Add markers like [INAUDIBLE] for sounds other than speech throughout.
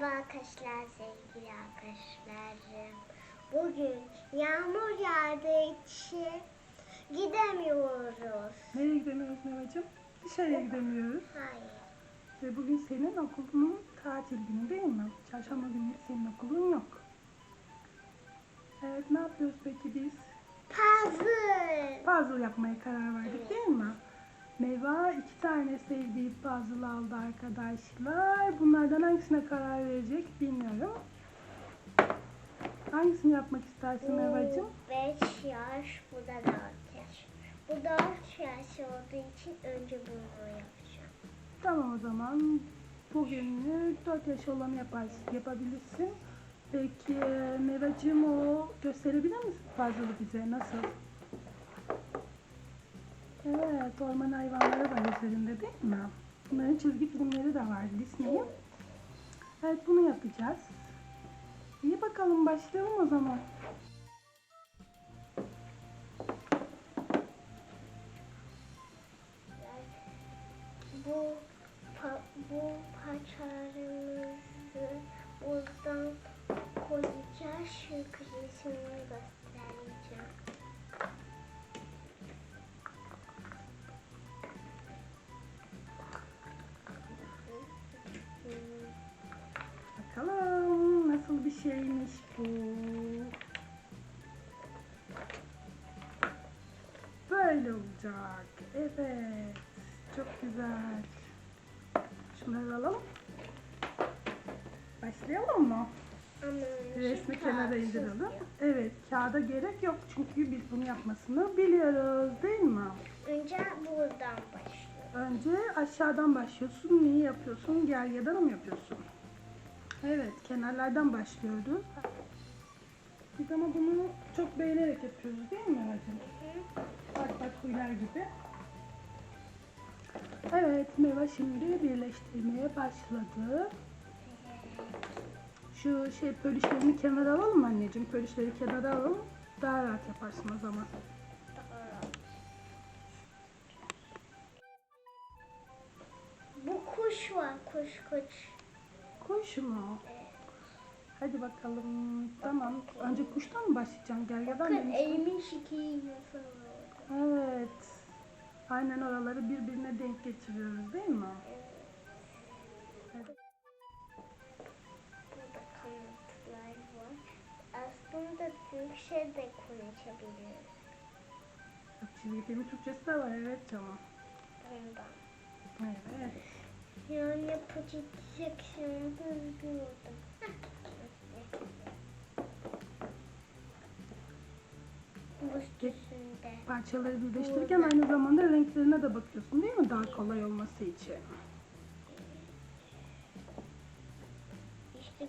Merhaba arkadaşlar, sevgili arkadaşlarım. Bugün yağmur yağdığı için gidemiyoruz. Nereye gidemiyoruz Mevacığım? Dışarıya gidemiyoruz. Hayır. Ve bugün senin okulunun tatil günü değil mi? Çarşamba günü senin okulun yok. Evet ne yapıyoruz peki biz? Puzzle. Puzzle yapmaya karar verdik değil mi? Meva iki tane sevdiği puzzle aldı arkadaşlar. Bunlardan hangisine karar verecek bilmiyorum. Hangisini yapmak istersin Mevacığım? 5 yaş, bu da 4 yaş. Bu 4 yaş olduğu için önce bunu yapacağım. Tamam o zaman bugünlük 4 yaş olanı yaparsın, yapabilirsin. Peki Mevacığım o gösterebilir misin puzzle'ı bize nasıl? Evet orman hayvanları var üzerinde değil mi? Bunların çizgi filmleri de var Disney'in. Evet bunu yapacağız. İyi bakalım başlayalım o zaman. Bu pa- bu parçalarımızı buradan koyacağız. Çünkü resimini göstereceğim. Olacak. Evet. Çok güzel. Şunları alalım. Başlayalım mı? Resmi kenara indirelim. Evet, kağıda gerek yok çünkü biz bunu yapmasını biliyoruz değil mi? Önce buradan başlıyor. Önce aşağıdan başlıyorsun. Neyi yapıyorsun? Gergedan mı yapıyorsun? Evet, kenarlardan başlıyoruz. Biz ama bunu çok beğenerek yapıyoruz değil mi Meral'cim? Bak bak huylar gibi. Evet, Meva şimdi birleştirmeye başladı. Şu şey pölüşlerini kenara alalım anneciğim? Pölüşleri kenara alalım. Daha rahat yaparsın o zaman. Bu kuş var, kuş kuş. Kuş mu? Hadi bakalım. Tamam. Önce kuştan mı başlayacaksın? Gergedan Bakın demiştin. elimin nasıl oldu? Evet. Aynen oraları birbirine denk getiriyoruz değil mi? Evet. Burada kanatlar var. Aslında Türkçe de konuşabiliyoruz. Çizgi filmi Türkçesi de var. Evet canım. Bundan. Evet. Yani projection'da biliyordum. Bu üstünde. Parçaları birleştirirken aynı zamanda renklerine de bakıyorsun değil mi? Daha kolay olması için. İşte.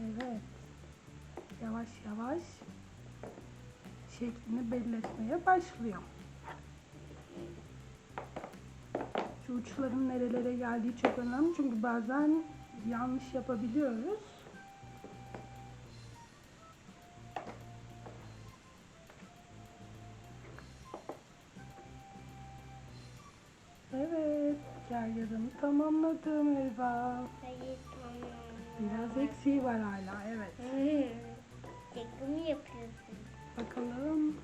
Evet. Yavaş yavaş şeklini belli etmeye başlıyor. Şu uçların nerelere geldiği çok önemli çünkü bazen yanlış yapabiliyoruz. Gergedanı tamamladım Eva. Hayır tamam. Biraz eksiği var hala, evet. Çekimi yapıyorsun. Bakalım.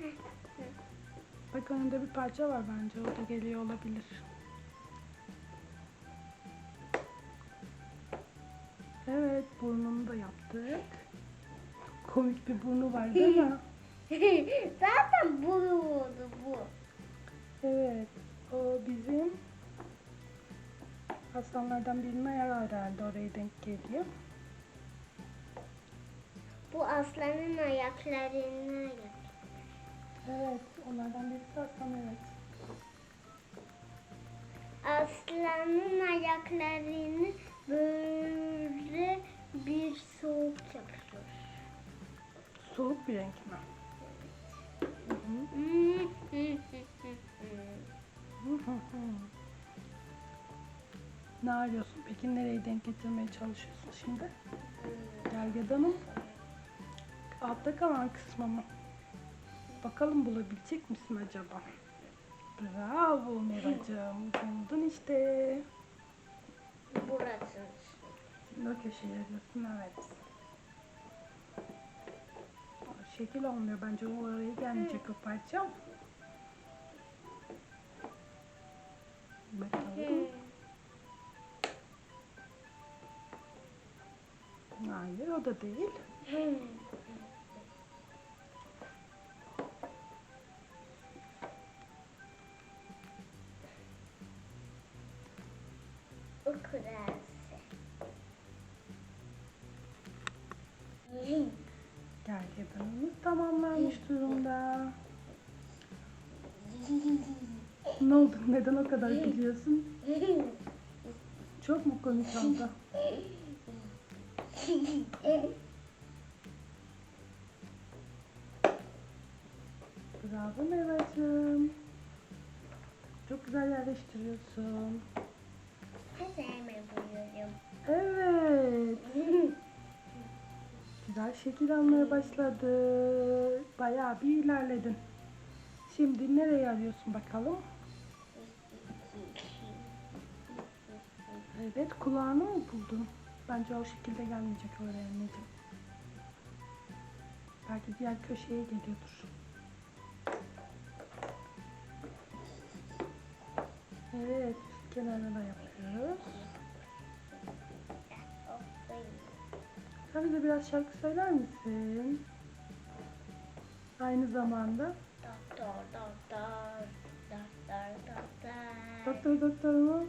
[LAUGHS] Bak önünde bir parça var bence. O da geliyor olabilir. Evet burnunu da yaptık. Komik bir burnu var değil mi? [LAUGHS] Zaten bu oldu bu. Evet. O bizim aslanlardan ayağı herhalde oraya denk geliyor. Bu aslanın ayaklarını. Evet. Onlardan birisi aslan evet. Aslanın ayaklarını böyle bir soğuk yapıyor. Soğuk bir renk mi? [LAUGHS] Hı hı. Hı hı hı. Ne arıyorsun? Peki nereye denk getirmeye çalışıyorsun şimdi? Gergedanın altta kalan kısmı mı? Bakalım bulabilecek misin acaba? Bravo Meracığım. Buldun işte. Burası. O köşeye yapıyorsun evet. Şekil olmuyor bence o oraya gelmeyecek o parça. Hayır o da değil. O kurası. Gergedanımız tamamlanmış durumda. Ne oldu? Neden o kadar gülüyorsun? Çok mu komik oldu? [LAUGHS] Bravo Mevacığım. Çok güzel yerleştiriyorsun. Hazırımı buluyorum. Evet. [LAUGHS] Güzel şekil almaya başladı. Bayağı bir ilerledin. Şimdi nereye arıyorsun bakalım? Evet kulağını mı buldun? Bence o şekilde gelmeyecek oraya anneciğim. Belki diğer köşeye geliyordur. Evet kenarına da yapıyoruz. Sen bize biraz şarkı söyler misin? Aynı zamanda Doktor, doktor, doktor, doktor, doktor doktor mu?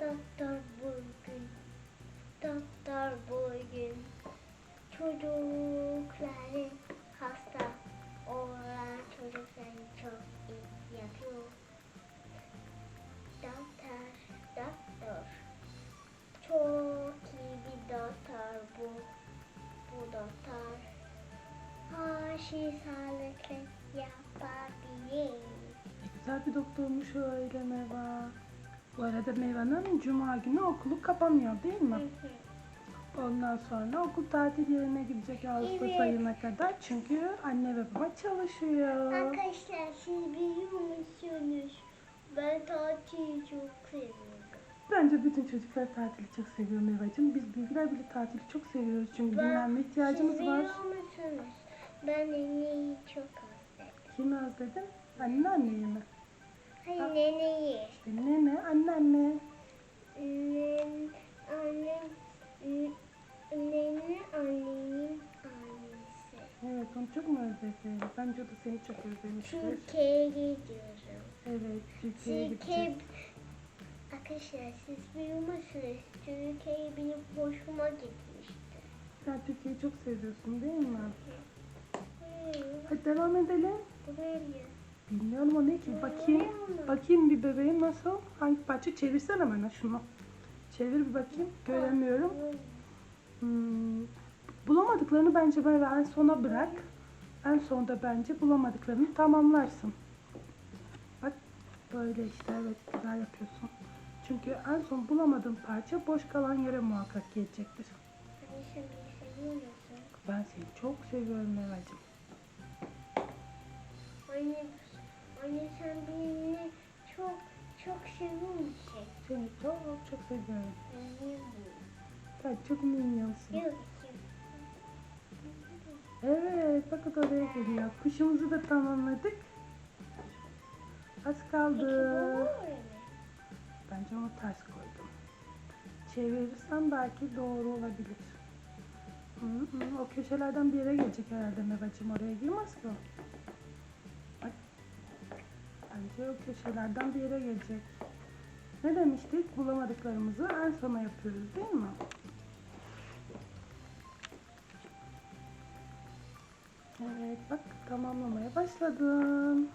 Doktor bugün, doktor bugün çocukların hasta olan çocukların çok iyi yapıyor. Doktor, doktor. Çok iyi bir doktor bu. Bu doktor. Her şeyi sağlıklı yapabilir. Ne güzel bir doktormuş öyle Meva. Bu arada Meva'nın cuma günü okulu kapanıyor değil mi? Ondan sonra okul tatil yerine gidecek Ağustos Evet. ayına kadar. Çünkü anne ve baba çalışıyor. Arkadaşlar siz biliyor musunuz? Ben tatili çok seviyorum. Bence bütün çocuklar tatili çok seviyor Meva'cığım. Biz büyükler bile tatili çok seviyoruz. Çünkü dinlenme ihtiyacımız siz var. biliyor musunuz? Ben neneyi çok özledim. Kimi özledin? Anne anneyi mi? Neneyi. Anne anne. Nen, annem, n- nene annenin annesi. Evet onu çok mu özledin? Bence o da seni çok özlemiştir. Türkiye'ye gidiyorum. Evet Türkiye'ye Türkiye... Arkadaşlar siz biliyor musunuz? Türkiye'ye benim hoşuma gitmişti. Sen Türkiye'yi çok seviyorsun değil mi? Hmm, Hadi devam edelim. bu ne? Bilmiyorum o ne ki? Bakayım. Bakayım bir bebeğim nasıl? Hangi parça? Çevirsene bana şunu. Çevir bir bakayım. Göremiyorum. Hmm. Bulamadıklarını bence böyle en sona bırak. En sonda bence bulamadıklarını tamamlarsın. Bak böyle işte evet güzel yapıyorsun. Çünkü en son bulamadığın parça boş kalan yere muhakkak gelecektir. Ben seni çok seviyorum Mevacığım. Anne, anne sen beni çok çok seviyor musun? Seni çok çok seviyorum. Sen çok minyonsun. Yok. Evet bakın oraya geliyor. Kuşumuzu da tamamladık. Az kaldı. Bence onu ters koydum. Çevirirsen belki doğru olabilir. Hı hı, O köşelerden bir yere gelecek herhalde Mevacım. Oraya girmez ki o. Bence o köşelerden bir yere gelecek. Ne demiştik? Bulamadıklarımızı en sona yapıyoruz değil mi? Evet bak tamamlamaya başladım.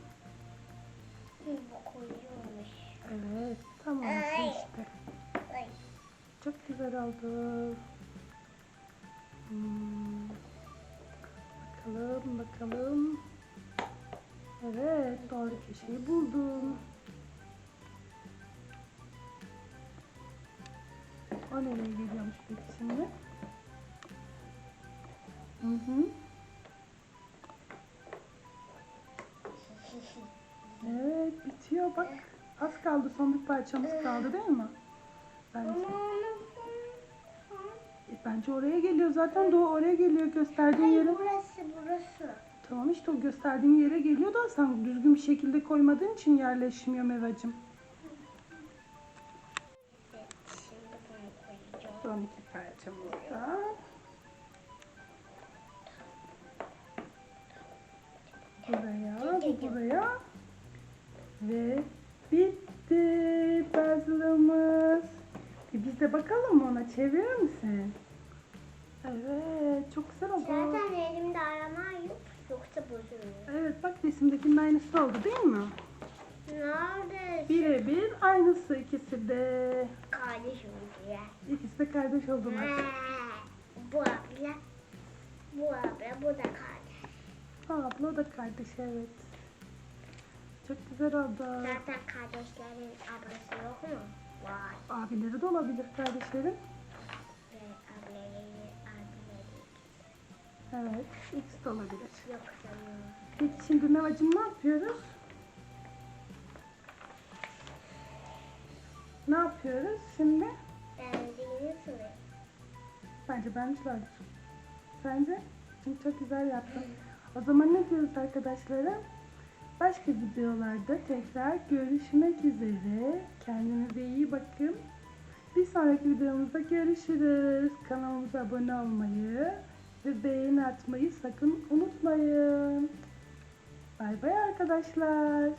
Evet tamam işte. Çok güzel oldu. Hmm. Bakalım bakalım. Evet doğru köşeyi buldum. O nereye geliyormuş peki şimdi? Hı hı. Evet bitiyor bak. Az kaldı son bir parçamız kaldı değil mi? Bence. E, bence oraya geliyor zaten Doğu oraya geliyor gösterdiğin yere. burası burası. Tamam işte o gösterdiğin yere geliyor da sen düzgün bir şekilde koymadığın için yerleşmiyor Mevacım. Evet şimdi bunu koyacağım. Son iki parçamız da. Buraya, bu buraya. Ve bitti puzzle'ımız. E biz de bakalım ona çevirir misin? Evet, çok güzel oldu. Zaten elimde arama yoksa bozuluyor. Evet bak resimdekinin aynısı oldu değil mi? Nerede? Birebir aynısı ikisi de. Kardeş oldu ya. İkisi de kardeş oldular. Ha, Bu abla, bu abla, bu da kardeş. Aa, abla o da kardeş evet. Çok güzel oldu. Zaten kardeşlerin ablası yok mu? Var. Abileri de olabilir kardeşlerin. Evet, X de olabilir. yok. Peki şimdi Mevacım ne yapıyoruz? Ne yapıyoruz şimdi? Beğendiğini söyle. Bence beğenmişlerdir. Sence? Çünkü çok güzel yaptın. O zaman ne diyoruz arkadaşlara? Başka videolarda tekrar görüşmek üzere. Kendinize iyi bakın. Bir sonraki videomuzda görüşürüz. Kanalımıza abone olmayı ve beğeni atmayı sakın unutmayın. Bay bay arkadaşlar.